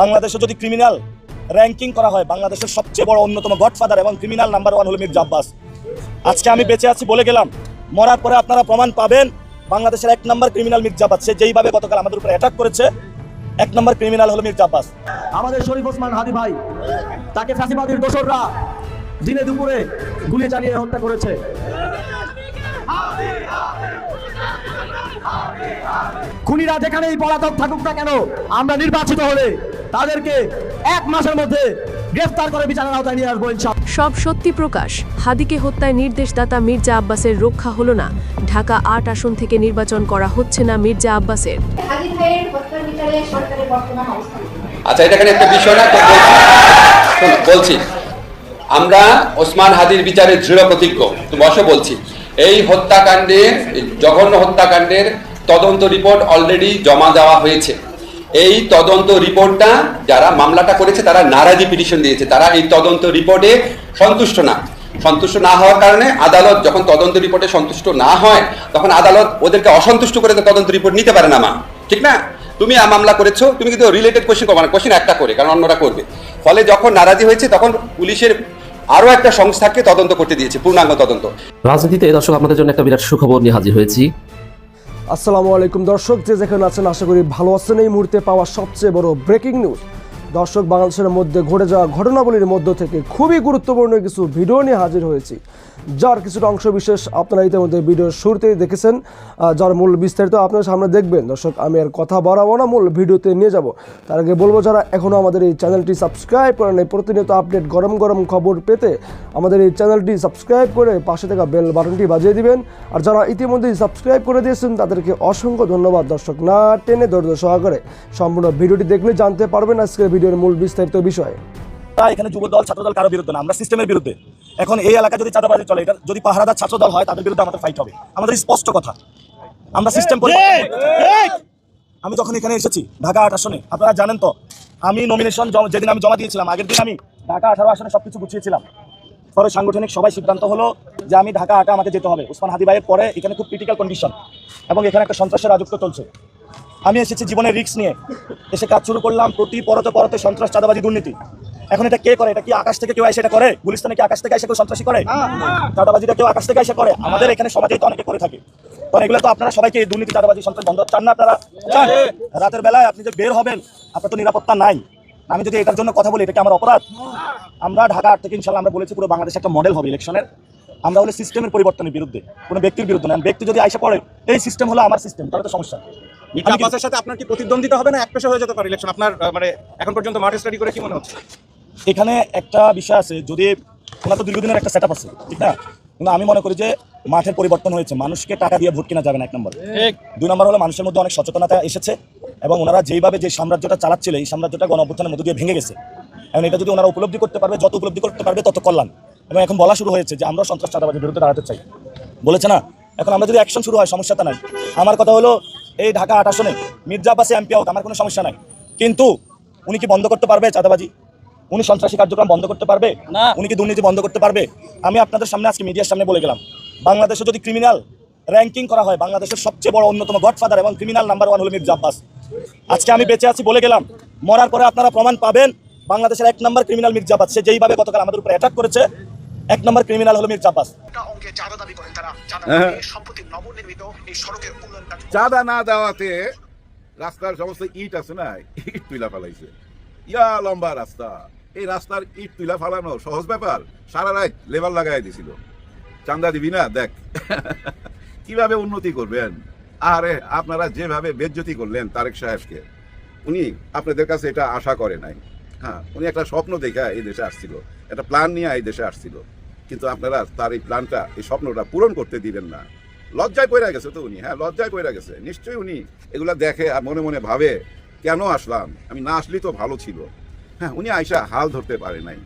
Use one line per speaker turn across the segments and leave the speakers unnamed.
বাংলাদেশে যদি criminal ranking করা হয়, বাংলাদেশের সবচেয়ে বড় অন্যতম গডফাদার এবং ক্রিমিনাল নাম্বার ওয়ান হলো মির্জা আব্বাস আজকে আমি বেঁচে আছি বলে গেলাম। মরার পরে আপনারা প্রমাণ পাবেন, বাংলাদেশের এক নম্বর ক্রিমিনাল মির্জা আব্বাস সে যেইভাবে গতকাল আমাদের উপরে অ্যাটাক করেছে, এক নম্বর ক্রিমিনাল হলো মির্জা আব্বাস
আমাদের শরীফ ওসমান হাদি ভাই, তাকে ফাঁসিবাদীর দোসররা দিনে দুপুরে গুলি চালিয়ে হত্যা করেছে। খুনিরা যেখানেই পলাতক থাকুক না কেন, আমরা নির্বাচিত হলে তাদেরকে এক মাসের মধ্যে গ্রেফতার করে বিচারের আওতায় নিয়ে আসব
সব সত্যি প্রকাশ। হাদিকে হত্যায় নির্দেশদাতা মির্জা আব্বাসের রক্ষা হলো না। ঢাকা আট আসন থেকে নির্বাচন করা হচ্ছে না মির্জা আব্বাসের?
আচ্ছা এটা এখানে একটা বিষয় না বলছি। আমরা ওসমান হাদির বিচারে দৃঢ় প্রতিজ্ঞ। বসে বলছি। এই হত্যাকাণ্ডের জঘন্য হত্যাকাণ্ডের তদন্ত রিপোর্ট অলরেডি জমা দেওয়া হয়েছে। এই তদন্ত রিপোর্টটা যারা মামলাটা করেছে, তারা নারাজি পিটিশন দিয়েছে। তারা এই তদন্ত রিপোর্টে সন্তুষ্ট না। সন্তুষ্ট না হওয়ার কারণে আদালত যখন তদন্ত রিপোর্টে সন্তুষ্ট না হয়, তখন আদালত ওদেরকে অসন্তুষ্ট করে তদন্ত রিপোর্ট নিতে পারে না মা। ঠিক না? তুমি মামলা করেছ, তুমি কিন্তু রিলেটেড কোশ্চেন করবে না কোশ্চেন একটা করে, কারণ অন্যরা করবে। ফলে যখন নারাজি হয়েছে, তখন পুলিশের আরও একটা সংস্থাকে তদন্ত করতে দিয়েছে, পূর্ণাঙ্গ তদন্ত।
রাজনীতিতে দর্শক, আপনাদের জন্য একটা বিরাট সুখবর নিয়ে হাজির হয়েছি।
আসসালামু আলাইকুম দর্শক, যে যেখানে আছেন, আশা করি ভালো আছেন। এই মুহূর্তে পাওয়া সবচেয়ে বড় ব্রেকিং নিউজ দর্শক বাংলাদেশের মধ্যে ঘটে যাওয়া ঘটনাবলীর মধ্য থেকে খুবই গুরুত্বপূর্ণ কিছু ভিডিও নিয়ে হাজির হয়েছি। যার কিছুটা অংশ বিশেষ আপনারা ইতিমধ্যে ভিডিওর শুরুতেই দেখেছেন যার মূল বিস্তারিত আপনার সামনে দেখবেন। দর্শক, আমি আর কথা বাড়াবো না, মূল ভিডিওতে নিয়ে যাব। তার আগে বলব, যারা এখনও আমাদের এই চ্যানেলটি সাবস্ক্রাইব করেন নাই, প্রতিনিয়ত আপডেট গরম গরম খবর পেতে আমাদের এই চ্যানেলটি সাবস্ক্রাইব করে পাশে থাকা বেল বাটনটি বাজিয়ে দিবেন। আর যারা ইতিমধ্যেই সাবস্ক্রাইব করে দিয়েছেন, তাদেরকে অসংখ্য ধন্যবাদ। দর্শক, না টেনে ধৈর্য সহকারে সম্পূর্ণ ভিডিওটি দেখলে জানতে পারবেন আজকের ভিডিওর মূল বিস্তারিত বিষয়।
এখানে যুব দল ছাত্র দল কারও বিরুদ্ধে না আমরা সিস্টেমের বিরুদ্ধে। এখন এই এলাকা যদি চাঁদাবাজি চলে এটা যদি পাহারাদার ছাত্র দল হয় তাদের বিরুদ্ধে আমাদের ফাইট হবে। আমাদের স্পষ্ট কথা। আমরা সিস্টেম আমি যখন এখানে এসেছি ঢাকা আট আসনে আপনারা জানেন তো আমি নমিনেশন যেদিন আমি জমা দিয়েছিলাম আগের দিন আমি ঢাকা আঠারো আসনে সবকিছু গুছিয়েছিলাম। পরে সাংগঠনিক সবাই সিদ্ধান্ত হলো যে আমি ঢাকা আটা আমাকে যেতে হবে। উসমান হাদি ভাইয়ের পরে এখানে খুব ক্রিটিক্যাল কন্ডিশন এবং এখানে একটা সন্ত্রাসের রাজত্ব চলছে। আমি এসেছি জীবনের রিস্ক নিয়ে। এসে কাজ শুরু করলাম, প্রতি পরতে পরতে সন্ত্রাস, চাঁদাবাজি, দুর্নীতি। এখন এটা কে করে? এটা কি আকাশ থেকে কেউ এসে এটা করে? গুলিস্তানে কি আকাশ থেকে এসে কেউ সন্ত্রাসী করে? চাঁদাবাজিটা কেউ আকাশ থেকে এসে করে? আমাদের এখানে সমাজেই তো অনেকে করে থাকে। তখন এগুলো তো আপনারা সবাইকে দুর্নীতি, চাঁদাবাজি, সন্ত্রাস বন্ধ চান না আপনারা? রাতের বেলায় আপনি যে বের হবেন, আপনার তো নিরাপত্তা নাই। আমি যদি এটার জন্য কথা বলি, এটা কি আমার অপরাধ? আমরা ঢাকা আট থেকে ইনশাল্লাহ আমরা বলেছি পুরো বাংলাদেশ একটা মডেল হবে ইলেকশনের আমরা হলে সিস্টেমের পরিবর্তনের বিরুদ্ধে, কোনো ব্যক্তির বিরুদ্ধে না। ব্যক্তি যদি আইসা পড়ে, এই সিস্টেম হলো আমার সিস্টেম তাহলে তো সমস্যা।
আব্বাসের সাথে আপনার কি প্রতিদ্বন্দ্বিতা হবে না এক পেশা হয়ে যেতে পারে ইলেকশন আপনার মানে এখন পর্যন্ত মাঠ স্টাডি করে কি মনে হচ্ছে?
এখানে একটা বিষয় আছে যদি ওনার তো দীর্ঘদিনের একটা সেট আছে ঠিক না? কিন্তু আমি মনে করি যে মাঠের পরিবর্তন হয়েছে মানুষকে টাকা দিয়ে ভোট কেনা যাবে না এক নম্বর। দুই নম্বর হলো মানুষের মধ্যে অনেক সচেতনতা এসেছে এবং ওনারা যেইভাবে যে সাম্রাজ্যটা চালাচ্ছিল এই সাম্রাজ্যটা গণ অভ্যুত্থানের মধ্যে দিয়ে ভেঙে গেছে। এবং এটা যদি ওনারা উপলব্ধি করতে পারবে যত উপলব্ধি করতে পারবে তত কল্যাণ। এবং এখন বলা শুরু হয়েছে যে আমরা সন্ত্রাস চাঁদাবাজির বিরুদ্ধে দাঁড়াতে চাই। বলেছে না? এখন আমরা যদি অ্যাকশন শুরু হয় সমস্যাটা নাই। আমার কথা হলো এই ঢাকা আট আসনে মির্জা আব্বাসে এমপি আউট আমার কোনো সমস্যা নাই। কিন্তু উনি কি বন্ধ করতে পারবে চাঁদাবাজি? উনি সন্ত্রাসী কার্যক্রম বন্ধ করতে পারবে? না। উনি কি দুর্নীতি বন্ধ করতে পারবে? আমি আপনাদের সামনে আজকে মিডিয়ার সামনে বলে গেলাম। বাংলাদেশে যদি ক্রিমিনাল র্যাঙ্কিং করা হয় বাংলাদেশের সবচেয়ে বড় অন্যতম গডফাদার এবং ক্রিমিনাল নাম্বার ওয়ান হলো মির্জা আব্বাস। আজকে আমি বেঁচে আছি বলে গেলাম। মরার পরে আপনারা প্রমাণ পাবেন বাংলাদেশের এক নম্বর ক্রিমিনাল মির্জা আব্বাস সে যেইভাবে গতকাল আমাদের উপরে অ্যাটাক করেছে এক নম্বর ক্রিমিনাল হলো মির্জা আব্বাস
চাঁদা
হ্যাঁ। চাঁদা না দেওয়াতে রাস্তার সমস্ত ইট আছে না? ইট তুইলা ফেলাইছে। ইয়া লম্বা রাস্তা। এই রাস্তার ইট তুইলা ফালানো সহজ ব্যাপার। সারা রাত লেবার লাগাই দিছিল। চান্দা দিবি না? দেখ। কীভাবে উন্নতি করবেন? আরে আপনারা যেভাবে বেজ্জতি করলেন তারেক সাহেবকে উনি আপনাদের কাছে এটা আশা করে নাই। হ্যাঁ উনি একটা স্বপ্ন দেখে এই দেশে আসছিল। একটা প্ল্যান নিয়ে এই দেশে আসছিল। কিন্তু আপনারা তার এই প্ল্যানটা, এই স্বপ্নটা পূরণ করতে দিবেন না। লজ্জায় পড়ে গেছে তো উনি হ্যাঁ লজ্জায় পড়ে গেছে। নিশ্চয়ই উনি এগুলা দেখে আর মনে মনে ভাবে, কেন আসলাম? আমি না আসলেই তো ভালো ছিল। হ্যাঁ উনি আইসা হাল ধরতে পারে নাই।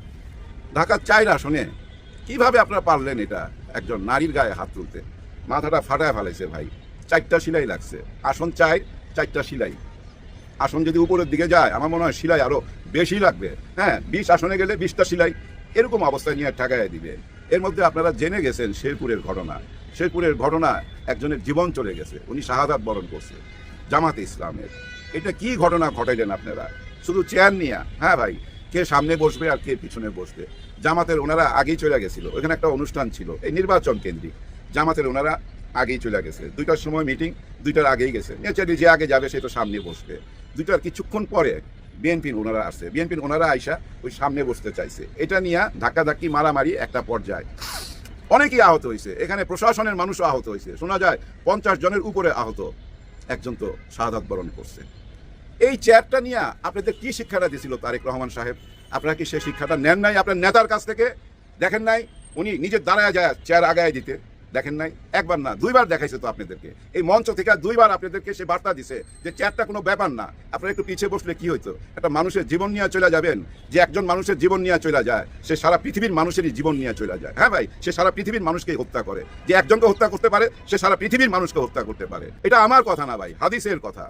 ঢাকার চাই না আসনে কীভাবে আপনারা পারলেন এটা? একজন নারীর গায়ে হাত তুলতে। মাথাটা ফাটায় ফেলাইছে ভাই। চারটা সিলাই লাগছে। আসন চাই, চারটা সিলাই। আসন যদি উপরের দিকে যায়, আমার মনে হয় সিলাই আরও বেশি লাগবে। হ্যাঁ বিশ আসনে গেলে বিশটা সিলাই এরকম অবস্থায় নিয়ে ঠেকায় দিবে। এর মধ্যে আপনারা জেনে গেছেন শেরপুরের ঘটনা। শেরপুরের ঘটনা একজনের জীবন চলে গেছে, উনি শাহাদাত বরণ করছে, জামাতে ইসলামের। এটা কি ঘটনা ঘটাইলেন আপনারা? শুধু চেয়ার নিয়ে? হ্যাঁ ভাই, কে সামনে বসবে আর কে পিছনে বসবে? জামাতের ওনারা আগেই চলে গেছিল। ওখানে একটা অনুষ্ঠান ছিল, এই নির্বাচন কেন্দ্রিক। জামাতের ওনারা আগেই চলে গেছে। দুইটার সময় মিটিং দুইটার আগেই গেছে। নেচারি যে আগে যাবে সে তো সামনে বসবে। দুইটার কিছুক্ষণ পরে বিএনপির ওনারা আসছে বিএনপির ওনারা আইসা ওই সামনে বসতে চাইছে। এটা নিয়ে ধাক্কাধাক্কি মারামারি একটা পর্যায়ে। অনেকেই আহত হয়েছে এখানে প্রশাসনের মানুষও আহত হয়েছে শোনা যায়, পঞ্চাশ জনের উপরে আহত একজন তো শাহাদাত বরণ করছে। এই চেয়ারটা নিয়ে আপনাদের কি শিক্ষাটা দিয়েছিল তারেক রহমান সাহেব? আপনারা কি সে শিক্ষাটা নেন নাই আপনার নেতার কাছ থেকে? দেখেন নাই? উনি নিজের দাঁড়ায় যায় চেয়ার আগায় দিতে। দেখেন নাই? একবার না, দুইবার দেখাইছে তো আপনাদেরকে। এই মঞ্চ থেকে দুইবার আপনাদেরকে সে বার্তা দিছে যে চেয়ারটা কোনো ব্যাপার না। আপনারা একটু পিছিয়ে বসলে কি হইতো? একটা মানুষের জীবন নিয়ে চলে যাবেন, যে একজন মানুষের জীবন নিয়ে চলে যায়, সে সারা পৃথিবীর মানুষেরই জীবন নিয়ে চলে যায়। হ্যাঁ ভাই? সে সারা পৃথিবীর মানুষকে হত্যা করে। যে একজনকে হত্যা করতে পারে, সে সারা পৃথিবীর মানুষকে হত্যা করতে পারে। এটা আমার কথা না ভাই, হাদিসের কথা।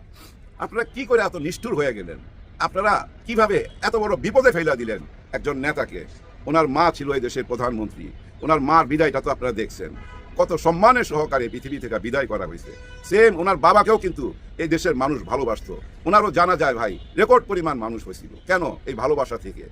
আপনারা কি করে এত নিষ্ঠুর হয়ে গেলেন? আপনারা কীভাবে এত বড় বিপদে ফেলা দিলেন একজন নেতাকে? ওনার মা ছিল এই দেশের প্রধানমন্ত্রী। ওনার মার বিদায়টা তো আপনারা দেখছেন। কত সম্মানের সহকারে পৃথিবী থেকে বিদায় করা হয়েছে। সেম ওনার বাবাকেও কিন্তু এই দেশের মানুষ ভালোবাসতো। ওনারও জানা যায় ভাই, রেকর্ড পরিমাণ মানুষ হয়েছিল। কেন? এই ভালোবাসা থেকে।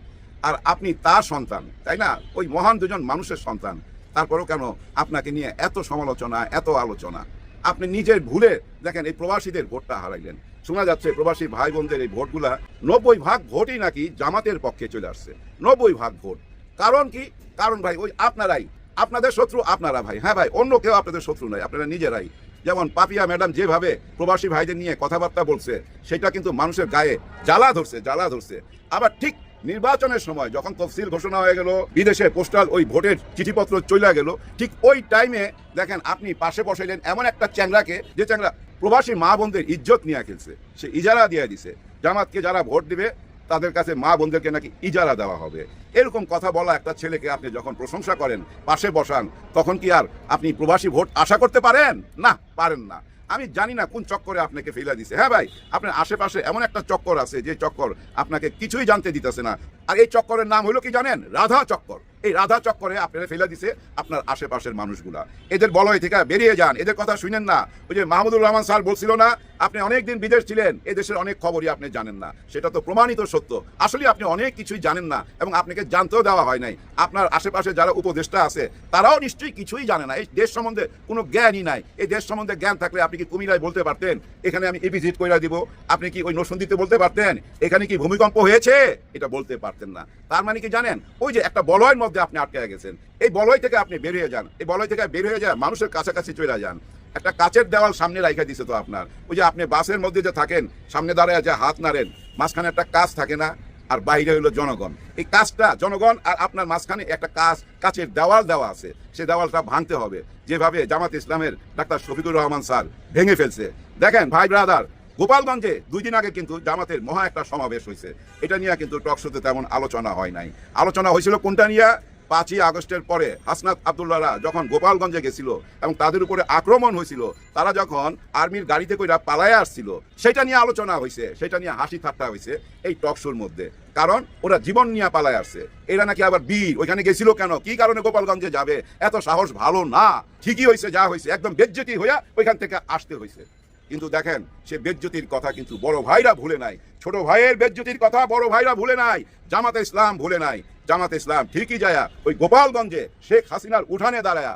আর আপনি তার সন্তান, তাই না? ওই মহান দুজন মানুষের সন্তান। তারপরেও কেন আপনাকে নিয়ে এত সমালোচনা, এত আলোচনা? আপনি নিজের ভুলে দেখেন এই প্রবাসীদের ভোটটা হারাইলেন। শোনা যাচ্ছে প্রবাসী ভাই বোনদের এই ভোটগুলা নব্বই ভাগ ভোটই নাকি জামাতের পক্ষে চলে আসছে। নব্বই ভাগ ভোট। কারণ কি? কারণ ভাই, ওই আপনারাই আপনাদের শত্রু আপনারা ভাই। হ্যাঁ ভাই, অন্য কেউ আপনাদের শত্রু নয়, আপনারা নিজেরাই। যেমন পাপিয়া ম্যাডাম যেভাবে প্রবাসী ভাইদের নিয়ে কথাবার্তা বলছে, সেটা কিন্তু মানুষের গায়ে জ্বালা ধরছে জ্বালা ধরছে। আবার ঠিক নির্বাচনের সময় যখন তফসিল ঘোষণা হয়ে গেল, বিদেশে পোস্টাল ওই ভোটের চিঠিপত্র চলে গেল, ঠিক ওই টাইমে দেখেন আপনি পাশে বসাইলেন এমন একটা চ্যাংরাকে যে চ্যাংরা প্রবাসী মা বোনদের ইজ্জত নিয়ে খেলছে। সে ইজারা দিয়ে দিছে। জামাতকে যারা ভোট দিবে তাদের কাছে মা বোনদেরকে নাকি ইজারা দেওয়া হবে। এরকম কথা বলা একটা ছেলেকে আপনি যখন প্রশংসা করেন, পাশে বসান, তখন কি আর আপনি প্রবাসী ভোট আশা করতে পারেন? না পারেন না। আমি জানি না কোন চক্করে আপনাকে ফেলে দিছে। হ্যাঁ ভাই, আপনার আশেপাশে এমন একটা চক্কর আছে, যে চক্কর আপনাকে কিছুই জানতে দিতেছে না। আর এই চক্করের নাম হলো কি জানেন? রাধা চক্কর। এই রাধা চক্করে আপনারা ফেলে দিছে আপনার আশেপাশের মানুষগুলা। এদের বলয় থেকে বেরিয়ে যান। এদের কথা শুনেন না। ওই যে মাহমুদুর রহমান স্যার বলছিল না আপনি অনেক দিন বিদেশ ছিলেন, এই দেশের অনেক খবরই আপনি জানেন না। সেটা তো প্রমাণিত সত্য। আসলে আপনি অনেক কিছুই জানেন না এবং আপনাকে জানতেও দেওয়া হয় নাই। আপনার আশেপাশে যারা উপদেষ্টা আছে, তারাও নিশ্চয়ই কিছুই জানে না। এই দেশ সম্বন্ধে কোনো জ্ঞানই নাই। এই দেশ সম্বন্ধে জ্ঞান থাকলে আপনি কি কুমিরায় বলতে পারতেন, এখানে আমি এই ভিজিট করে দিব? আপনি কি ওই নসন্দিতে বলতে পারতেন, এখানে কি ভূমিকম্প হয়েছে? এটা বলতে পারতেন না। তার মানে কি জানেন? ওই যে একটা বলয়ের মধ্যে আপনি আটকে গেছেন। এই বলয় থেকে আপনি বের হয়ে যান। এই বলয় থেকে বের হয়ে যায় মানুষের কাছাকাছি চলে যান। একটা কাচের দেওয়াল সামনে রাইখা দিছে তো আপনার। ওই যে আপনি বাসের মধ্যে যে থাকেন, সামনে দাঁড়ায় যে হাত নাড়েন, মাঝখানে একটা কাজ থাকে না, আর বাইরে হলো জনগণ। এই কাজটা জনগণ আর আপনার মাঝখানে একটা কাজ, কাচের দেওয়াল দেওয়া আছে। সেই দেওয়ালটা ভাঙতে হবে। যেভাবে জামাত ইসলামের ডাক্তার শফিকুর রহমান স্যার ভেঙে ফেলছে। দেখেন, ভাই ব্রাদার, গোপালগঞ্জে দুই দিন আগে কিন্তু জামাতের মহা একটা সমাবেশ হয়েছে। এটা নিয়ে কিন্তু টকশোতে তেমন আলোচনা হয় নাই। আলোচনা হয়েছিল কোনটা নিয়ে? পাঁচই আগস্টের পরে হাসনাত আবদুল্লাহরা যখন গোপালগঞ্জে গেছিল এবং তাদের উপরে আক্রমণ হয়েছিল, তারা যখন আর্মির গাড়িতে কইরা পালায় আসছিল, সেটা নিয়ে আলোচনা হয়েছে সেটা নিয়ে হাসি ঠাট্টা হয়েছে এই টকশোর মধ্যে। কারণ ওরা জীবন নিয়ে পালায় আসছে। এরা নাকি আবার বীর, ওইখানে গেছিল কেন? কি কারণে গোপালগঞ্জে যাবে? এত সাহস ভালো না। ঠিকই হয়েছে যা হয়েছে একদম বেজ্জতি হইয়া ওইখান থেকে আসতে হয়েছে কিন্তু দেখেন, সে বেজ্জতির কথা কিন্তু বড় ভাইরা ভুলে নাই। ছোট ভাইয়ের বেজ্জতির কথা বড় ভাইরা ভুলে নাই। জামাতে ইসলাম ভুলে নাই। জামাতে ইসলাম ঠিকই যায় ওই গোপালগঞ্জে শেখ হাসিনার উঠানে দাঁড়ায়া।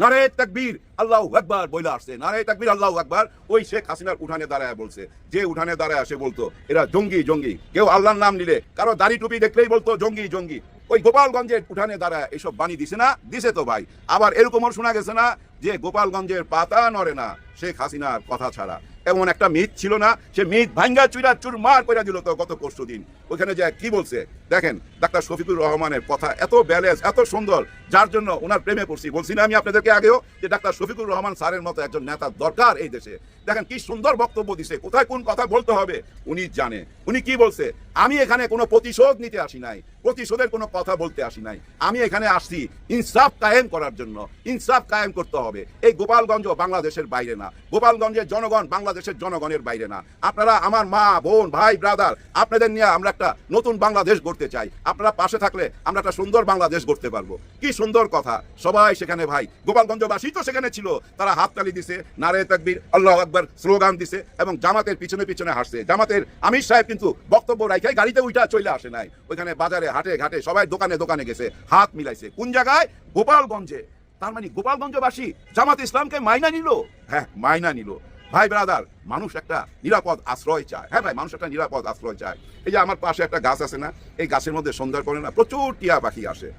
নারে তাকবীর, আল্লাহ একবার আসছে। নারে তাকবীর, আল্লাহ একবার ওই শেখ হাসিনার উঠানে দাঁড়ায় বলছে। যে উঠানে দাঁড়ায় সে বলতো, এরা জঙ্গি জঙ্গি। কেউ আল্লাহর নাম নিলে, কারও দাড়ি টুপি দেখলেই বলতো, জঙ্গি জঙ্গি। ওই গোপালগঞ্জের উঠানে দাঁড়ায় এসব বাণী দিছে না? দিছে তো ভাই। আবার এরকমও শোনা গেছে না যে গোপালগঞ্জের পাতা নড়ে না শেখ হাসিনার কথা ছাড়া। এমন একটা মিথ ছিল না? সে মিথ ভাঙ্গা চুরা চুরমার করে দিল তো গত পরশু দিন ওইখানে যে কি বলছে? দেখেন, ডাক্তার শফিকুর রহমানের কথা এত ব্যালেন্স, এত সুন্দর, যার জন্য ওনার প্রেমে পড়ছি। বলছি না আমি আপনাদেরকে আগেও যে ডাক্তার শফিকুর রহমান স্যারের মতো একজন নেতা দরকার এই দেশে। দেখেন কি সুন্দর বক্তব্য দিছে, কোথায় কোন কথা বলতে হবে উনি জানে। উনি কি বলছে? আমি এখানে কোনো প্রতিশোধ নিতে আসি নাই, প্রতিশোধের কোনো কথা বলতে আসি নাই। আমি এখানে আসছি ইনসাফ কায়েম করার জন্য, ইনসাফ কায়েম করতে হবে। এই গোপালগঞ্জ বাংলাদেশের বাইরে না, গোপালগঞ্জের জনগণ বাংলাদেশের জনগণের বাইরে না। আপনারা আমার মা, বোন, ভাই ব্রাদার আপনাদের নিয়ে আমরা একটা নতুন বাংলাদেশ গড়তে চাই। আপনারা পাশে থাকলে আমরা একটা সুন্দর বাংলাদেশ গড়তে পারব। কি সুন্দর কথা। সবাই সেখানে ভাই। গোপালগঞ্জবাসী তো সেখানে ছিল। তারা হাততালি দিছে, নারে তাকবীর, আল্লাহ আকবার স্লোগান দিছে এবং জামাতের পিছনে পিছনে হাসছে জামাতের আমির সাহেব কিন্তু বক্তব্য রাখাই গাড়িতে উঠা চলে আসে নাই। ওইখানে বাজারে হাটে ঘাটে সবাই দোকানে দোকানে গেছে, হাত মিলাইছে। কোন জায়গায়? গোপালগঞ্জে। তার মানে গোপালগঞ্জবাসী জামাত ইসলামকে মাইনা নিল? হ্যাঁ মাইনা নিল। ভাই ব্রাদার, মানুষ একটা নিরাপদ আশ্রয় চায়। হ্যাঁ ভাই, মানুষ একটা নিরাপদ আশ্রয় চায়। এই যে আমার পাশে একটা গাছ আছে না, এই গাছের মধ্যে সন্ধ্যার পরে না প্রচুর টিয়া পাখি আসে।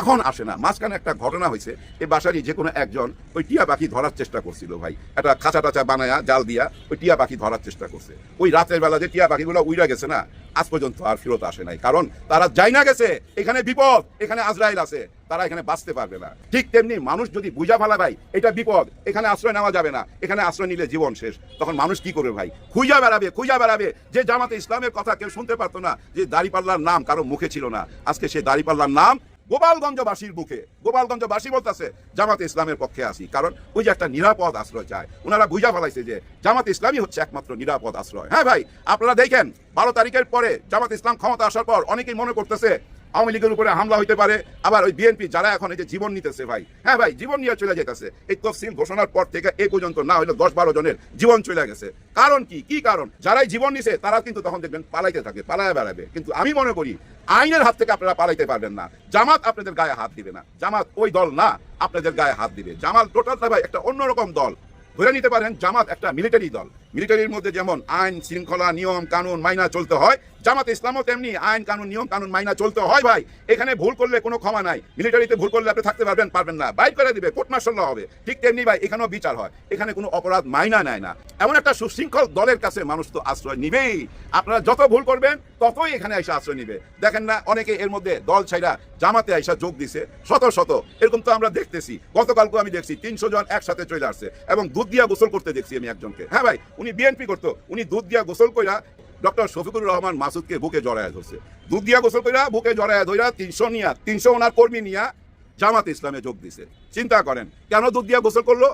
এখন আসে না। মাঝখানে একটা ঘটনা হয়েছে, এই বাসারই যে কোনো একজন ওই টিয়া পাখি ধরার চেষ্টা করছিল ভাই। একটা খাঁচা টাচা বানায়া, জাল দিয়া ওই টিয়া পাখি ধরার চেষ্টা করছে। ওই রাতের বেলা যে টিয়া পাখিগুলো উইরা গেছে না, আজ পর্যন্ত আর ফেরত আসে নাই। কারণ তারা যাই না গেছে। এখানে বিপদ, এখানে আজরাইল আছে। তারা এখানে বাঁচতে পারবে না। ঠিক তেমনি মানুষ যদি বুঝা ফেলা ভাই, এটা বিপদ, এখানে আশ্রয় নেওয়া যাবে না, এখানে আশ্রয় নিলে জীবন শেষ। তখন মানুষ কি করবে ভাই? খুঁজা বেড়াবে খুঁজা বেড়াবে। যে জামাতে ইসলামের কথা কেউ শুনতে পারতো না, যে দাড়িপাল্লার নাম কারও মুখে ছিল না। আজকে সেই দাড়িপাল্লার নাম গোপালগঞ্জবাসীর মুখে। গোপালগঞ্জবাসী বলতেছে, জামাত ইসলামের পক্ষে আসি কারণ ওই যে একটা নিরাপদ আশ্রয় চায়। ওনারা বুঝা ফেলাইছে যে জামাত ইসলামই হচ্ছে একমাত্র নিরাপদ আশ্রয়। হ্যাঁ ভাই, আপনারা দেখেন, বারো তারিখের পরে জামাত ইসলাম ক্ষমতা আসার পর অনেকেই মনে করতেছে আওয়ামী লীগের উপরে হামলা হইতে পারে, আবার ওই বিএনপি যারা এখন এই যে জীবন নিতেছে ভাই হ্যাঁ ভাই, জীবন নিয়ে চলে যেতেছে এই তফসিল ঘোষণার পর থেকে এই পর্যন্ত না হলে দশ বারো জনের জীবন চলে গেছে। কারণ কি? কি কারণ? যারাই জীবন নিছে তারা কিন্তু তখন দেখবেন পালাইতে থাকে, পালায় বেড়াবে। কিন্তু আমি মনে করি, আইনের হাত থেকে আপনারা পালাইতে পারবেন না। জামাত আপনাদের গায়ে হাত দিবে না। জামাত ওই দল না, আপনাদের গায়ে হাত দিবে। জামাত টোটালটা ভাই, একটা অন্যরকম দল। ধরে নিতে পারেন, জামাত একটা মিলিটারি দল। মিলিটারির মধ্যে যেমন আইন, শৃঙ্খলা, নিয়ম, কানুন মাইনা চলতে হয়, জামাত ইসলামও তেমনি আইন, কানুন, নিয়ম, কানুন মাইনা চলতে হয় ভাই। এখানে ভুল করলে কোনো ক্ষমা নাই। মিলিটারিতে ভুল করলে আপনি থাকতে পারবেন পারবেন না। বাইক করে দিবে, কোর্ট মার্শাল হবে। ঠিক তেমনি ভাই, এখানেও বিচার হয়। এখানে কোনো অপরাধ মাইনা নেয় না। এমন একটা সুশৃঙ্খল দলের কাছে মানুষ তো আশ্রয় নিবেই। আপনারা যত ভুল করবেন, ততই এখানে এসে আশ্রয় নিবে। দেখেন না, অনেকে এর মধ্যে দল ছাইরা জামাতে আইসা যোগ দিছে, শত শত। এরকম তো আমরা দেখতেছি। গতকালকে আমি দেখছি, তিনশো জন একসাথে চলে আসছে। এবং দুধ দিয়া গোসল করতে দেখছি আমি একজনকে। হ্যাঁ ভাই উনি বিএনপি করতো, উনি দুধ দিয়া গোসল কইরা ডক্টর শফিকুর রহমান মাসুদকে বুকে জড়ায় ধরছে। দুধ দিয়া গোসল কইরা বুকে জড়ায় ধইরা তিনশো নিয়া, তিনশো ওনার কর্মী নিয়া জামাত ইসলামে যোগ দিছে। চিন্তা করেন, কেন দুধ দিয়া গোসল করল?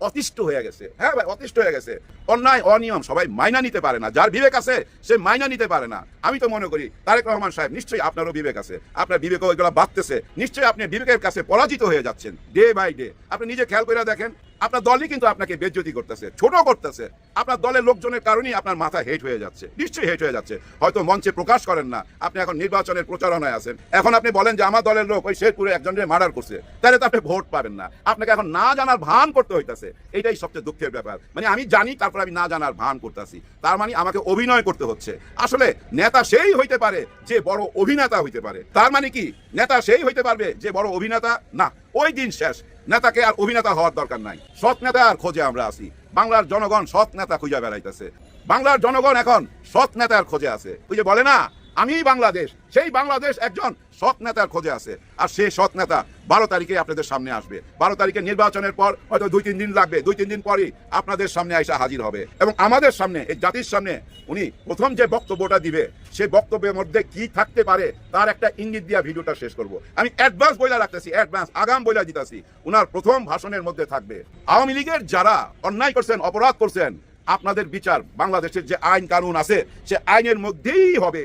অতিষ্ঠ হয়ে গেছে। হ্যাঁ ভাই, অতিষ্ঠ হয়ে গেছে। অন্যায়, অনিয়ম সবাই মাইনা নিতে পারে না। যার বিবেক আছে, সে মাইনা নিতে পারে না। আমি তো মনে করি, তারেক রহমান সাহেব, নিশ্চয়ই আপনারও বিবেক আছে। আপনার বিবেক ওইগুলো বাড়তেছে। নিশ্চয়ই আপনি বিবেকের কাছে পরাজিত হয়ে যাচ্ছেন ডে বাই ডে আপনি নিজে খেয়াল করে দেখেন আপনার দলই কিন্তু আপনাকে বেজ্জতি করতেছে ছোট করতেছে। আপনার দলের লোকজনের কারণেই আপনার মাথা হেট হয়ে যাচ্ছে, নিশ্চয়ই হেট হয়ে যাচ্ছে। হয়তো মঞ্চে প্রকাশ করেন না, আপনি এখন নির্বাচনের প্রচারণায় আছেন। এখন আপনি বলেন যে আমার দলের লোক ওই শেরপুরে একজনের মার্ডার করছে, তাহলে তো আপনি ভোট পাবেন না। আপনাকে এখন না জানার ভান করতে হইতাছে, এটাই সবচেয়ে দুঃখের ব্যাপার। মানে আমি জানি, তারপর আমি না জানার ভান করতেছি। তার মানে আমাকে অভিনয় করতে হচ্ছে। আসলে নেতা সেই হইতে পারে যে বড় অভিনেতা হইতে পারে। তার মানে কি? নেতা সেই হইতে পারবে যে বড় অভিনেতা? না। ওই দিন শেষ। নেতাকে আর অভিনেতা হওয়ার দরকার নাই। সৎ নেতা আর খোঁজে আমরা আছি। বাংলার জনগণ সৎ নেতা খুঁজে বেড়াইতেছে। বাংলার জনগণ এখন সৎ নেতার খোঁজে আছে। ওই যে বলে না আমি বাংলাদেশ। সেই বাংলাদেশ একজন সৎ নেতার খোঁজে আছে। আর সেই সৎ নেতা বারো তারিখে আপনাদের সামনে আসবে। বারো তারিখে নির্বাচনের পর হয়তো দুই তিন দিন লাগবে। দুই তিন দিন পরই আপনাদের সামনে এসে হাজির হবে। এবং আমাদের সামনে, এই জাতির সামনে উনি প্রথম যে বক্তব্যটা দিবে সেই বক্তব্যের মধ্যে কি থাকতে পারে তার একটা ইঙ্গিত দিয়া ভিডিওটা শেষ করব। আমি অ্যাডভান্স বইলা রাখতেছি অ্যাডভান্স আগাম বইলা দিতেছি। উনার প্রথম ভাষণের মধ্যে থাকবে, আওয়ামী লীগের যারা অন্যায় করছেন, অপরাধ করছেন, আপনাদের বিচার বাংলাদেশের যে আইন কানুন আছে, সে আইনের মধ্যেই হবে।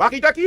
বাকিটা কি?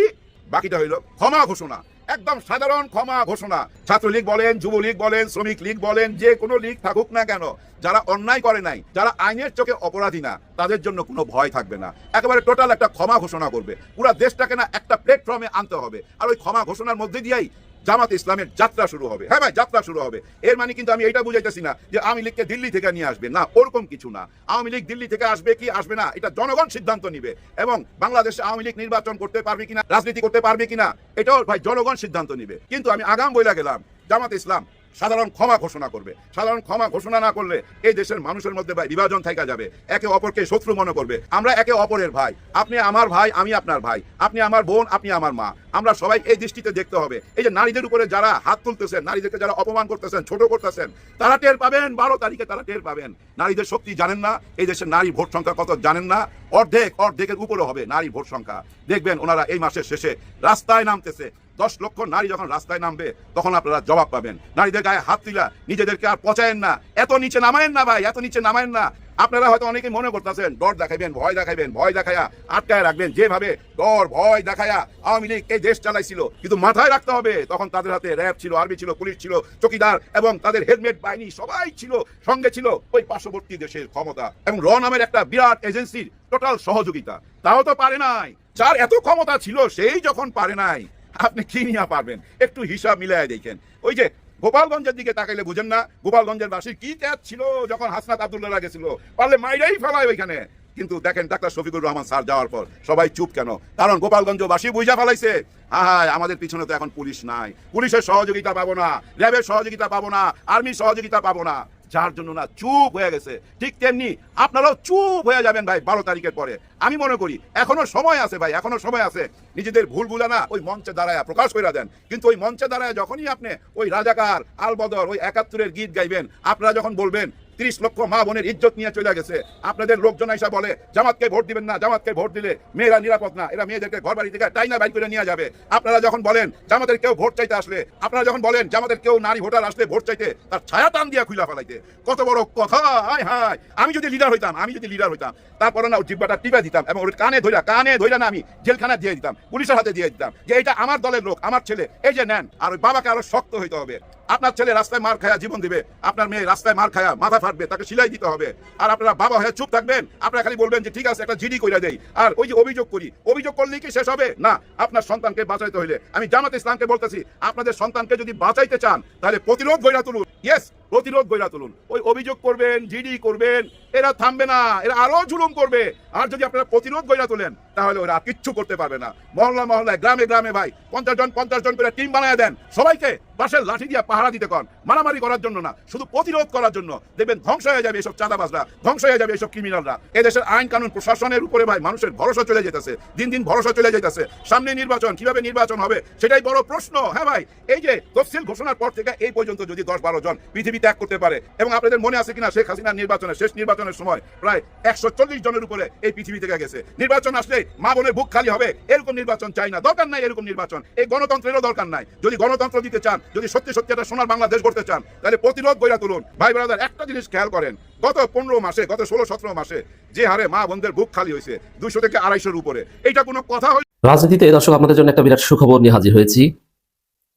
বাকিটা হইল ক্ষমা ঘোষণা। একদম সাধারণ ক্ষমা ঘোষণা। ছাত্রলীগ বলেন, যুবলীগ বলেন, শ্রমিক লীগ বলেন, যে কোনো লীগ থাকুক না কেন, যারা অন্যায় করে নাই, যারা আইনের চোখে অপরাধী না, তাদের জন্য কোনো ভয় থাকবে না। একেবারে টোটাল একটা ক্ষমা ঘোষণা করবে। পুরো দেশটাকে না একটা প্ল্যাটফর্মে আনতে হবে। আর ওই ক্ষমা ঘোষণার মধ্যে দিয়েই জামাত ইসলামের যাত্রা শুরু হবে। হ্যাঁ ভাই, যাত্রা শুরু হবে। এর মানে কিন্তু আমি এটা বুঝাইতেছি না যে আওয়ামী লীগকে দিল্লি থেকে নিয়ে আসবে। না, ওরকম কিছু না। আওয়ামী লীগ দিল্লি থেকে আসবে কি আসবে না, এটা জনগণ সিদ্ধান্ত নিবে এবং বাংলাদেশে আওয়ামী লীগ নির্বাচন করতে পারবে কিনা, রাজনীতি করতে পারবে কিনা, এটাও ভাই জনগণ সিদ্ধান্ত নিবে। কিন্তু আমি আগাম বইলা গেলাম, জামাত ইসলাম সাধারণ ক্ষমা ঘোষণা করবে। সাধারণ ক্ষমা ঘোষণা না করলে এই দেশের মানুষের মধ্যে ভাই বিভাজন থাকা যাবে। একে অপরকে শত্রু মনে করবে। আমরা একে অপরের ভাই। আপনি আমার ভাই, আমি আপনার ভাই। আপনি আমার বোন, আপনি আমার মা। আমরা সবাই এই দৃষ্টিতে দেখতে হবে। এই যে নারীদের উপরে যারা হাত তুলতেছেন, নারীদেরকে যারা অপমান করতেছেন, ছোট করতেছেন, তারা টের পাবেন, বারো তারিখে তারা টের পাবেন। নারীদের শক্তি জানেন না, এই দেশের নারী ভোট সংখ্যা কত জানেন না। অর্ধেক, অর্ধেকের উপরে হবে নারী ভোট সংখ্যা। দেখবেন ওনারা এই মাসের শেষে রাস্তায় নামতেছে। দশ লক্ষ নারী যখন রাস্তায় নামবে, তখন আপনারা জবাব পাবেন। নারীদের গায়ে হাত তুলা, নিজেদেরকে আর পচায়েন না। এত নিচে নামায়েন না ভাই, এত নিচে নামায়েন না। আপনারা হয়তো অনেকে মনে করতেছেন, ডর দেখাইবেন, ভয় দেখাইবেন, ভয় দেখাইয়া আটকায় রাখবেন। যেভাবে ডর, ভয় দেখাইয়া আওয়ামী লীগ এই দেশ চালাইছিল, কিন্তু মাথায় রাখতে হবে, তখন তাদের হাতে র্যাব ছিল, আর্মি ছিল, পুলিশ ছিল, চকিদার এবং তাদের হেলমেট, বাহিনী সবাই ছিল, সঙ্গে ছিল ওই পার্শ্ববর্তী দেশের ক্ষমতা। এবং র নামের একটা বিরাট এজেন্সির টোটাল সহযোগিতা। তাও তো পারে নাই। যার এত ক্ষমতা ছিল, সেই যখন পারে নাই আপনি কি নিয়ে পারবেন একটু হিসাব মিলাই দেখেন। ওই যে গোপালগঞ্জের দিকে তাকাইলে বুঝেন না, গোপালগঞ্জের বাসীর কি ত্যাগ ছিল যখন হাসনাত আবদুল্লাহ গেছিল পারলে মাইরাই ফেলায় ওইখানে। কিন্তু দেখেন ডাক্তার শফিকুর রহমান স্যার যাওয়ার পর সবাই চুপ কেন? কারণ গোপালগঞ্জবাসী বুঝা ফেলাইছে, হায়, আমাদের পিছনে তো এখন পুলিশ নাই। পুলিশের সহযোগিতা পাবো না, র্যাবের সহযোগিতা পাবো না, আর্মির সহযোগিতা পাবো না। যার জন্য না চুপ হয়ে গেছে। ঠিক তেমনি আপনারাও চুপ হয়ে যাবেন ভাই বারো তারিখের পরে। আমি মনে করি, এখনও সময় আছে ভাই, এখনও সময় আছে। নিজেদের ভুল ভুলা না, ওই মঞ্চে দাঁড়ায় প্রকাশ করে দেন। কিন্তু ওই মঞ্চে দাঁড়ায় যখনই আপনি ওই রাজাকার, আলবদর, ওই একাত্তরের গীত গাইবেন, আপনারা যখন বলবেন তিরিশ লক্ষ মা বোনের ইজ্জত নিয়ে চলে গেছে। আপনাদের লোকজন এসে বলে, জামাতকে ভোট দিবেন না, জামাতকে ভোট দিলে মেয়েরা নিরাপদ না। এরা মেয়েদেরকে ঘর বাড়ি থেকে টাইনা বাইর করে নিয়ে যাবে। আপনারা যখন বলেন, জামাতের কেউ ভোট চাইতে আসলে, আপনারা যখন বলেন, জামাতের কেউ নারী ভোটার আসলে ভোট চাইতে, তার ছায়া টান দিয়া খুলা ফেলাইতে। কত বড় কথা, হায় হায়। আমি যদি লিডার হইতাম, আমি যদি লিডার হইতাম, তারপরে না জিব্বাটা টিপে দিতাম এবং ওর কানে ধইরা কানে ধইরা না আমি জেলখানা দিয়ে দিতাম, পুলিশের হাতে দিয়ে দিতাম যে এটা আমার দলের লোক, আমার ছেলে। এই যে নেন, আর ওই বাবাকে আরও শক্ত হইতে হবে। আপনার ছেলে রাস্তায় মার খায়া জীবন দিবে, আপনার মেয়ে রাস্তায় মার খায়া মাথা ফাটবে, তাকে সিলাই দিতে হবে। আর আপনারা বাবা হয়ে চুপ থাকবেন, আপনারা খালি বলবেন যে ঠিক আছে, একটা জিডি কইরা দেয় আর ওই যে অভিযোগ করি, অভিযোগ করলেই কি শেষ হবে? না, আপনার সন্তানকে বাঁচাইতে হইলে। আমি জামাত ইসলামকে বলতেছি, আপনাদের সন্তানকে যদি বাঁচাইতে চান, তাহলে প্রতিরোধ গইরা তুলুন। ইয়েস প্রতিরোধ গইরা তুলুন। ওই অভিযোগ করবেন, জিডি করবেন এরা থামবে না, এরা আরও জুলুম করবে। আর যদি আপনারা প্রতিরোধ গইরা তোলেন, তাহলে ওরা কিচ্ছু করতে পারবে না। মহল্লা মহল্লায়, গ্রামে গ্রামে ভাই, পঞ্চাশ জন পঞ্চাশ জন করে টিম বানায় দেন। সবাইকে বাসের লাঠি দিয়ে পাহারা দিতে কর মারামারি করার জন্য না, শুধু প্রতিরোধ করার জন্য। দেখবেন ধ্বংস হয়ে যাবে এসব চাঁদাবাজরা, ধ্বংস হয়ে যাবে এসব ক্রিমিনালরা এদেশের আইন কানুন প্রশাসনের উপরে ভাই, মানুষের ভরসা চলে যেতেছে। দিন দিন ভরসা চলে যেতেছে। সামনে নির্বাচন, কীভাবে নির্বাচন হবে, সেটাই বড় প্রশ্ন হ্যাঁ ভাই? এই যে তফসিল ঘোষণার পর থেকে এই পর্যন্ত যদি দশ বারো জন পৃথিবী ত্যাগ করতে পারে, এবং আপনাদের মনে আছে কিনা, শেখ হাসিনার নির্বাচনের শেষ নির্বাচনের সময় প্রায় একশো চল্লিশ জনের উপরে এই পৃথিবী থেকে গেছে। নির্বাচন আসলে মা বোনের বুক খালি হবে, এরকম নির্বাচন চাই না। দরকার নাই এরকম নির্বাচন। এই গণতন্ত্রেরও দরকার নাই। যদি গণতন্ত্র দিতে চান, যদি সত্যি সত্যি একটা সোনার বাংলাদেশ করতে চান, তাহলে প্রতিরোধ গইরা তুলুন। ভাই ব্রাদার, একটা জিনিস খেয়াল করেন, গত পনেরো মাসে, গত ষোলো সতেরো মাসে যে হারে মা বোনদের বুক খালি হয়েছে দুইশো থেকে আড়াইশোর উপরে। এইটা কোনো কথা হই
রাজনীতিতে দর্শক, আপনাদের জন্য একটা বিরাট সুখবর নিয়ে হাজির হয়েছি।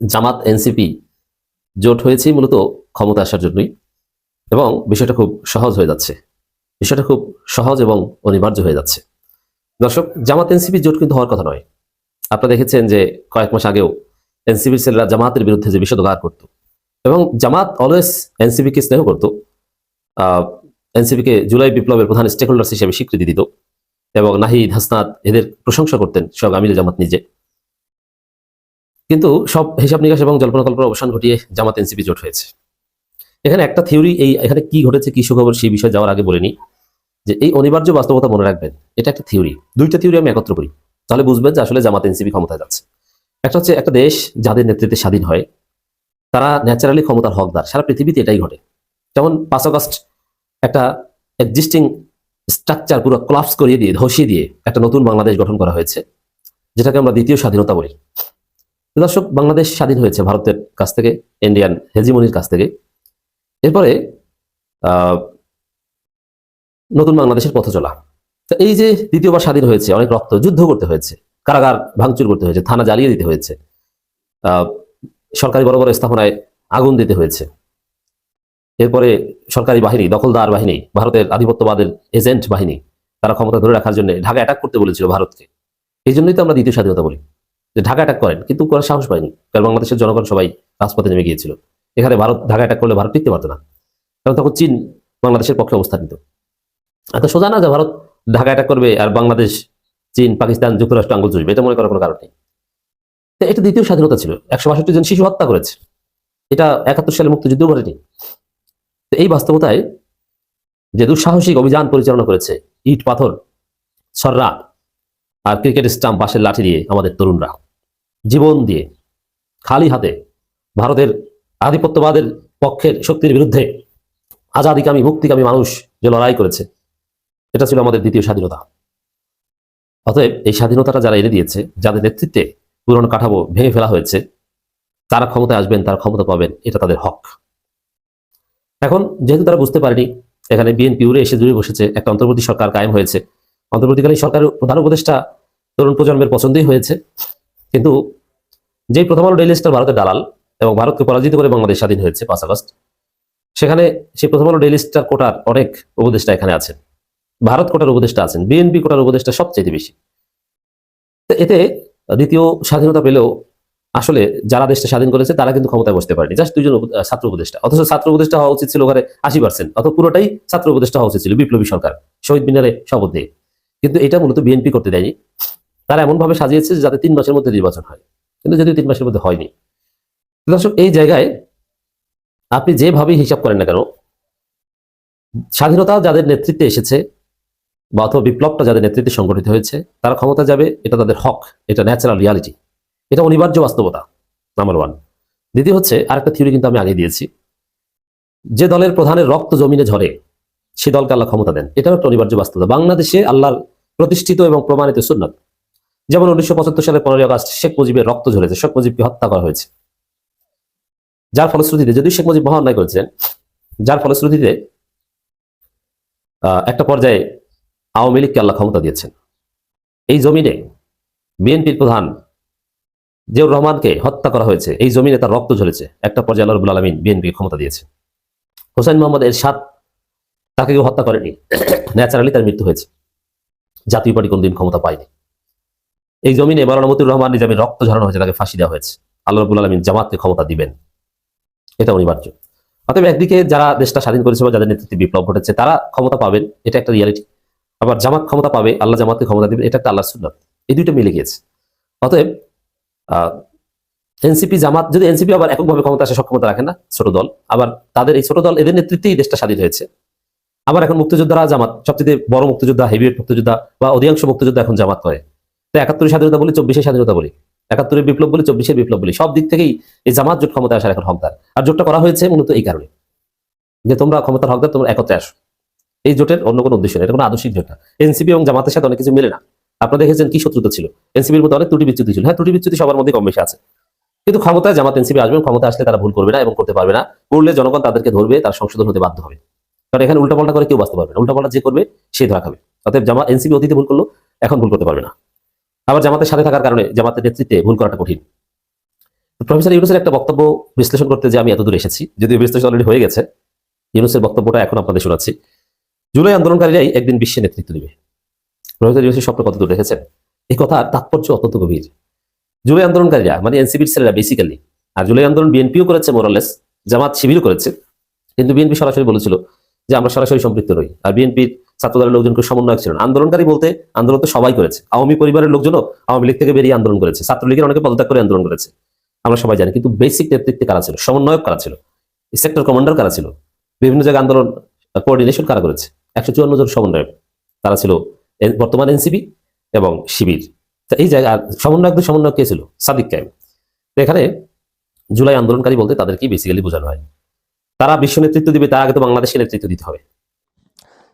জামাত, এনসিপি জোট হয়েছে মূলত ক্ষমতা আসার জন্যই। এবং বিষয়টা খুব সহজ হয়ে যাচ্ছে। বিষয়টা খুব সহজ এবং অনিবার্য হয়ে যাচ্ছে। দর্শক, জামাত এনসিপি জোট কিন্তু হওয়ার কথা নয়। আপনারা দেখেছেন যে কয়েক মাস আগেও এনসিপির ছেলেরা জামাতের বিরুদ্ধে যে বিষোদগার করত এবং জামাত অলওয়েজ এনসিপিকে স্নেহ করত। এনসিপিকে জুলাই বিপ্লবের প্রধান স্টেক হিসেবে স্বীকৃতি দিত এবং নাহিদ, হাসনাত এদের প্রশংসা করতেন সব আমির জামাত নিজে। কিন্তু সব হিসাব নিকাশ এবং জল্পনা কল্পনা অবসান ঘটিয়ে জামাত এনসিপি জোট হয়েছে। এখানে একটা থিওরি এই, এখানে কি ঘটেছে, কি সুখবর সেই বিষয়ে যাওয়ার আগে বলিনি যে এই অনিবার্য বাস্তবতা মনে রাখবেন, এটা একটা থিওরি দুইটা থিওরি আমি একত্র করি। তাহলে বুঝবেন যে আসলে জামাত এনসিপি ক্ষমতায় যাচ্ছে। একটা হচ্ছে একটা দেশ যাদের নেতৃত্বে স্বাধীন হয়, তারা ন্যাচারালি ক্ষমতার হকদার। সারা পৃথিবীতে এটাই ঘটে। যেমন পাঁচ আগস্ট একটা এক্সিস্টিং স্ট্রাকচার পুরো ক্লাপস করিয়ে দিয়ে, ধসিয়ে দিয়ে একটা নতুন বাংলাদেশ গঠন করা হয়েছে, যেটাকে আমরা দ্বিতীয় স্বাধীনতা বলি। দর্শক, বাংলাদেশ স্বাধীন হয়েছে ভারতের কাছ থেকে ইন্ডিয়ান হেজিমনির কাছ থেকে। এরপরে নতুন বাংলাদেশের পথ চলা। এই যে দ্বিতীয়বার স্বাধীন হয়েছে, অনেক রক্ত যুদ্ধ করতে হয়েছে, কারাগার ভাঙচুর করতে হয়েছে, থানা জ্বালিয়ে দিতে হয়েছে সরকারি বড় বড় স্থাপনায় আগুন দিতে হয়েছে। এরপরে সরকারি বাহিনী, দখলদার বাহিনী, ভারতের আধিপত্যবাদের এজেন্ট বাহিনী, তারা ক্ষমতা ধরে রাখার জন্য ঢাকা অ্যাটাক করতে বলেছিল ভারতকে। এই জন্যই তো আমরা দ্বিতীয় স্বাধীনতা বলি। যে ঢাকা অ্যাটাক করেন, কিন্তু করার সাহস পায়নি, কারণ বাংলাদেশের জনগণ সবাই রাজপথে নেমে গিয়েছিল। এখানে ভারত ঢাকা অ্যাটাক করলে ভারত টিকতে পারতো না। কারণ তখন চীন বাংলাদেশের পক্ষে অবস্থান নিত এত সোজা না যে ভারত ঢাকা এটা করবে আর বাংলাদেশ, চীন, পাকিস্তান, যুক্তরাষ্ট্র, আঙ্গুল চুষবে? এটা মনে করার কোনো কারণ নেই। তো এটা দ্বিতীয় স্বাধীনতা ছিল। একশো বাষট্টি জন শিশু হত্যা করেছে। এটা একাত্তর সালে মুক্তিযুদ্ধ ঘটেনি। তো এই বাস্তবতায় যে দুঃসাহসিক অভিযান পরিচালনা করেছে ইট পাথর সররা আর ক্রিকেট স্টাম্প বাঁশের লাঠি দিয়ে আমাদের তরুণরা, জীবন দিয়ে খালি হাতে ভারতের আধিপত্যবাদের পক্ষের শক্তির বিরুদ্ধে আজাদিকামী, মুক্তিকামী মানুষ যে লড়াই করেছে এটা ছিল আমাদের দ্বিতীয় স্বাধীনতা। অতএব এই স্বাধীনতাটা যারা এনে দিয়েছে, যাদের নেতৃত্বে পুরনো কাঠামো ভেঙে ফেলা হয়েছে, তারা ক্ষমতায় আসবেন, তারা ক্ষমতা পাবেন, এটা তাদের হক। এখন যেহেতু তারা বুঝতে পারেনি, এখানে বিএনপি উড়ে এসে জুড়ে বসেছে, একটা অন্তর্বর্তী সরকার কায়েম হয়েছে। অন্তর্বর্তীকালীন সরকারের প্রধান উপদেষ্টা তরুণ প্রজন্মের পছন্দই হয়েছে, কিন্তু যেই প্রথম আলো ডেইলি স্টার ভারতের দালাল এবং ভারতকে পরাজিত করে বাংলাদেশ স্বাধীন হয়েছে পাঁচ আগস্ট, সেখানে সেই প্রথম আলো ডেইলি স্টার কোটার অনেক উপদেষ্টা এখানে আছেন। ভারত কোটার উপদেষ্টা আছেন, বিএনপি কোটার উপদেষ্টা সবচেয়ে বেশি। এতে দ্বিতীয় স্বাধীনতা পেলেও আসলে যারা দেশটা স্বাধীন করেছে তারা কিন্তু ক্ষমতায় বসতে পারেনি। জাস্ট দুজন ছাত্র উপদেষ্টা। অথচ ছাত্র উপদেষ্টা হওয়া উচিত ছিল ওখানে আশি পার্সেন্ট অথবা পুরোটাই ছাত্র উপদেষ্টা হওয়া উচিত ছিল, বিপ্লবী সরকার, শহীদ মিনারে শপথ দিয়ে। কিন্তু এটা মূলত বিএনপি করতে দেয়নি। তারা এমন ভাবে সাজিয়েছে যাতে তিন মাসের মধ্যে নির্বাচন হয়। কিন্তু যদিও তিন মাসের মধ্যে হয়নি। দর্শক, এই জায়গায় আপনি যেভাবেই হিসাব করেন না কেন, স্বাধীনতা যাদের নেতৃত্বে এসেছে বা অথবা বিপ্লবটা যাদের নেতৃত্বে সংগঠিত হয়েছে, তারা ক্ষমতা যাবে, এটা তাদের হক, এটা ন্যাচারাল রিয়ালিটি এটা অনিবার্য বাস্তবতা নাম্বার ওয়ান দ্বিতীয় হচ্ছে, আরেকটা থিওরি কিন্তু আমি আগে দিয়েছি। যে দলের প্রধানের রক্ত জমিনে ঝরে, সে দলকে আল্লাহ ক্ষমতা দেন। এটাও একটা অনিবার্য বাস্তবতা। বাংলাদেশে আল্লাহর প্রতিষ্ঠিত এবং প্রমাণিত সুন্নত। যেমন উনিশশো পঁচাত্তর সালে পনেরোই আগস্ট শেখ মুজিবের রক্ত ঝরেছে, শেখ মুজিবকে হত্যা করা হয়েছে। যার ফলশ্রুতিতে যদি শেখ মুজিব মহা অন্যায় করেছেন যার ফলশ্রুতিতে একটা পর্যায়ে আওয়ামী লীগকে আল্লাহ ক্ষমতা দিয়েছেন। এই জমিনে বিএনপির প্রধান জিয়াউর রহমানকে হত্যা করা হয়েছে। এই জমিনে তার রক্ত ঝরেছে। একটা পর্যায়ে আল্লাহ রবুল আলমিন বিএনপি ক্ষমতা দিয়েছে হোসেন মোহাম্মদ এরশাদ তাকে কেউ হত্যা করেনি। ন্যাচারালি তার মৃত্যু হয়েছে। জাতীয় পার্টি কোনদিন ক্ষমতা পায়নি। এই জমিনে মারানা মতিউর রহমান নিজামের রক্ত ঝরানো হয়েছে, তাকে ফাঁসি দেওয়া হয়েছে। আল্লাহ রবুল আলমিন জামাতকে ক্ষমতা দিবেন। এটা অনিবার্য। অতএব একদিকে যারা দেশটা স্বাধীন করেছে বা যাদের নেতৃত্বে বিপ্লব ঘটেছে, তারা ক্ষমতা পাবেন। এটা একটা রিয়ালিটি। আবার জামাত ক্ষমতা পাবে, আল্লাহ জামাতকে ক্ষমতা দিবেন এটা একটা আল্লাহ সুন্নত। এই দুইটা মিলে গিয়েছে। অতএব এনসিপি জামাত, যদি এনসিপি আবার এককভাবে ক্ষমতা আসে, সক্ষমতা রাখে না, ছোট দল, আবার তাদের এই ছোট দল, এদের নেতৃত্বেই দেশটা স্বাধীন হয়েছে। আবার এখন মুক্তিযোদ্ধারা জামাত, সবচেয়ে বড় মুক্তিযোদ্ধা হেভিওয়েট মুক্তিযোদ্ধা, বা অধিকাংশ মুক্তিযোদ্ধা এখন জামাত করে। তো একাত্তরের স্বাধীনতা বলি, চব্বিশের স্বাধীনতা বলি। একাত্তরের বিপ্লব বলি, চব্বিশের বিপ্লব বলি। সব দিক থেকেই এই জামাত জোট ক্ষমতা আসার এখন হকদার। আর জোটটা করা হয়েছে মূলত এই কারণে। যে তোমরা ক্ষমতার হকদার, তোমরা একত্রে আসো। এই জোটের অন্য কোনো উদ্দেশ্য নেই, এটা কোনো আদর্শিক জোট না। এনসিপি এবং জামাতের সাথে অনেক কিছু মেলে না। আপনারা দেখেছেন কি শত্রুতা ছিল? এনসিপির মধ্যে অনেক ত্রুটি বিচ্যুতি ছিল। হ্যাঁ ত্রুটি বিচ্যুতি সবার মধ্যে কম বেশি আছে। কিন্তু ক্ষমতায় জামাত এনসিপি আসবেন ক্ষমতা আসলে তারা ভুল করবে না এবং করতে পারবে না। করলে জনগণ তাদেরকে ধরবে, তার সংশোধন হতে বাধ্য হবে। কারণ এখানে উল্টাপাল্টা করে কেউ বাঁচতে পারবে না। উল্টাপাল্টা যে করবে, সে ধরা খাবে। অতএব জামা এনসিপি অতীতে ভুল করল, এখন ভুল করতে পারবে না। আবার জামাতের সাথে থাকার কারণে জামাতের নেতৃত্বে ভুল করাটা কঠিন। প্রফেসর ইউনুসের একটা বক্তব্য বিশ্লেষণ করতে যে আমি এতদূর এসেছি, যদিও বিশ্লেষণ অলরেডি হয়ে গেছে। ইউনুসের বক্তব্যটা এখন আপনাদের শোনাচ্ছি। জুলাই আন্দোলনকারীরাই একদিন বিশ্বে নেতৃত্ব দিবে। প্রফেসর ইউনুসের স্বপ্ন কতদূর রেখেছেন? এই কথার তাৎপর্য অত্যন্ত গভীর। জুলাই আন্দোলনকারীরা মানে এনসিপির ছেলেরা বেসিক্যালি আর জুলাই আন্দোলন বিএনপিও করেছে মোরালেস জামাত শিবিরও করেছে। কিন্তু বিএনপি সরাসরি বলেছিল যে আমরা সরাসরি সম্পৃক্ত নই। আর বিএনপির ছাত্রদলের লোকজনকে সমন্বয়ক ছিলেন আন্দোলনকারী বলতে আন্দোলন তো সবাই করেছে। আওয়ামী পরিবারের লোকজনও আওয়ামী লীগ থেকে বেরিয়ে আন্দোলন করেছে। ছাত্রলীগের অনেকে পদত্যাগ করে আন্দোলন করেছে। আমরা সবাই জানি, কিন্তু বেসিক নেতৃত্বে কারা ছিল? সমন্বয়ক কারা ছিল? সেক্টর কমান্ডার কারা ছিল? বিভিন্ন জায়গায় আন্দোলন কোঅর্ডিনেশন কারা করেছে? একশো চুয়ান্ন জন সমন্বয়ক। তারা ছিল বর্তমান এনসিপি এবং শিবির। তা এই জায়গায় সমন্বয়কদের সমন্বয়ক কে ছিল? সাদিক কায়েম। এখানে জুলাই আন্দোলনকারী বলতে তাদেরকেই বেসিক্যালি বোঝানো হয়। তারা বিশ্ব নেতৃত্ব দিবে, তার আগে তো বাংলাদেশের নেতৃত্ব দিতে হবে।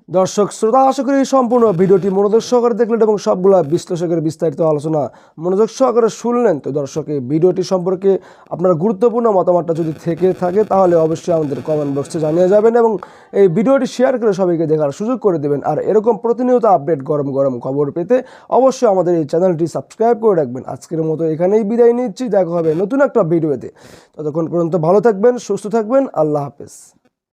দর্শক শ্রোতা, আশা করি সম্পূর্ণ ভিডিওটি মনোযোগ সহকারে দেখলেন এবং সবগুলা বিশ্লেষকের বিস্তারিত আলোচনা মনোযোগ সহকারে শুনলেন। তো দর্শক, এই ভিডিওটি সম্পর্কে আপনার গুরুত্বপূর্ণ মতামতটা যদি থেকে থাকে, তাহলে অবশ্যই আমাদের কমেন্ট বক্সে জানিয়ে যাবেন এবং এই ভিডিওটি শেয়ার করে সবাইকে দেখার সুযোগ করে দেবেন। আর এরকম প্রতিনিয়ত আপডেট গরম গরম খবর পেতে অবশ্যই আমাদের এই চ্যানেলটি সাবস্ক্রাইব করে রাখবেন। আজকের মতো এখানেই বিদায় নিচ্ছি। দেখা হবে নতুন একটা ভিডিওতে। ততক্ষণ পর্যন্ত ভালো থাকবেন, সুস্থ থাকবেন। আল্লাহ হাফেজ।